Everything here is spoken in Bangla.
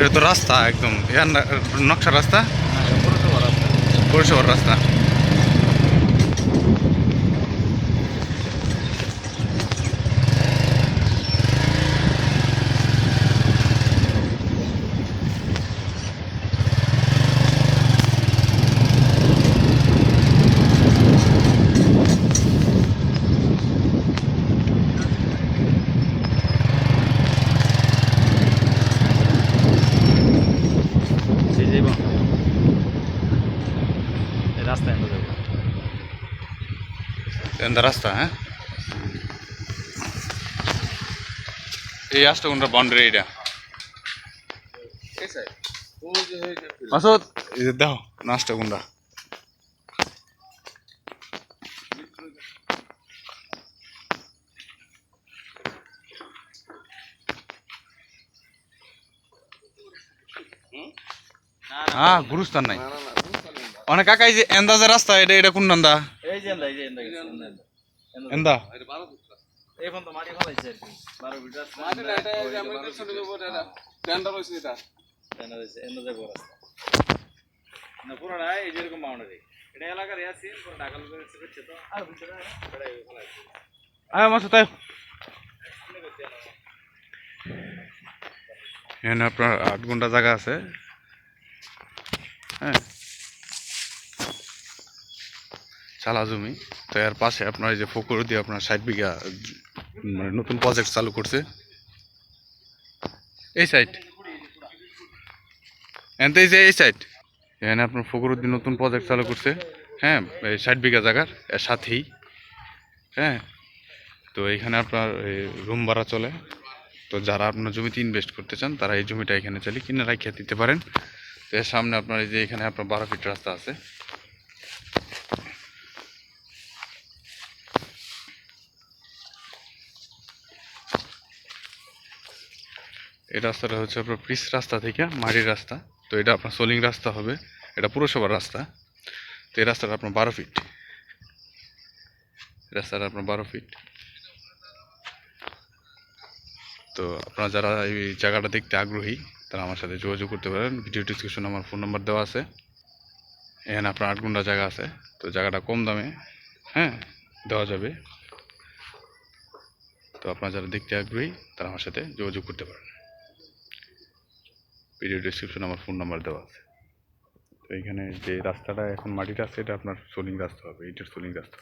এটা তো রাস্তা একদম নকশা রাস্তা? রাস্তা। পৌরসভার রাস্তা সেই যাইব এই রাস্তায় আমরা যাব এটা রাস্তা হ্যাঁ? এই আসটা কোনটা? বাউন্ডারি এটা মাসুদ দেখো নাচটা কোনটা? হ্যাঁ গুরুস্থান নাই। অনেক কাকা এই যে এন্দাজের রাস্তা এটা এটা কোন নান্দা এই এন্দা, এই পুরোটা যেরকম বাউন্ডারি এটা এলাকার আছে ঢাকা লোকের তো আর ভিতরে আয় তাই এখানে আপনার আট ঘণ্টা জায়গা আছে হ্যাঁ চালা জমি তো এর পাশে আপনার এই যে ফকুর দিয়ে আপনার ষাট বিঘা মানে নতুন প্রজেক্ট চালু করছে। এই সাইড এনতে এই যে এই সাইড এখানে আপনার ফকরুদ্দিন নতুন প্রজেক্ট চালু করছে। হ্যাঁ এই ষাট বিঘা জায়গার, এর সাথেই। হ্যাঁ তো এখানে আপনার রুম ভাড়া চলে। তো যারা আপনার জমিতে ইনভেস্ট করতে চান, তারা এই জমিটা এখানে চলে কিনে রাখিয়ে দিতে পারেন। তো এর সামনে আপনার এই যে এখানে আপনার বারো ফিট রাস্তা আছে। এই রাস্তাটা হচ্ছে আপনার পিস রাস্তা থেকে মাটির রাস্তা। তো এটা আপনার সোলিং রাস্তা হবে। এটা পুরসভার রাস্তা। তো এই রাস্তাটা আপনার বারো ফিট রাস্তাটা আপনার বারো ফিট তো আপনারা যারা এই জায়গাটা দেখতে আগ্রহী, তারা আমার সাথে যোগাযোগ করতে পারেন। ভিডিও ডিসক্রিপশনে আমার ফোন নাম্বার দেওয়া আছে। এখানে আপনার আট ঘণ্টা জায়গা আছে। তো জায়গাটা কম দামে হ্যাঁ দেওয়া যাবে। তো আপনারা যারা দেখতে আগ্রহী, তারা আমার সাথে যোগাযোগ করতে পারেন। ভিডিও ডিসক্রিপশন আমার ফোন নাম্বার দেওয়া আছে। তো এইখানে যে রাস্তাটা এখন মাটির আছে, এটা আপনার সোলিং রাস্তা হবে এইটার সোলিং রাস্তা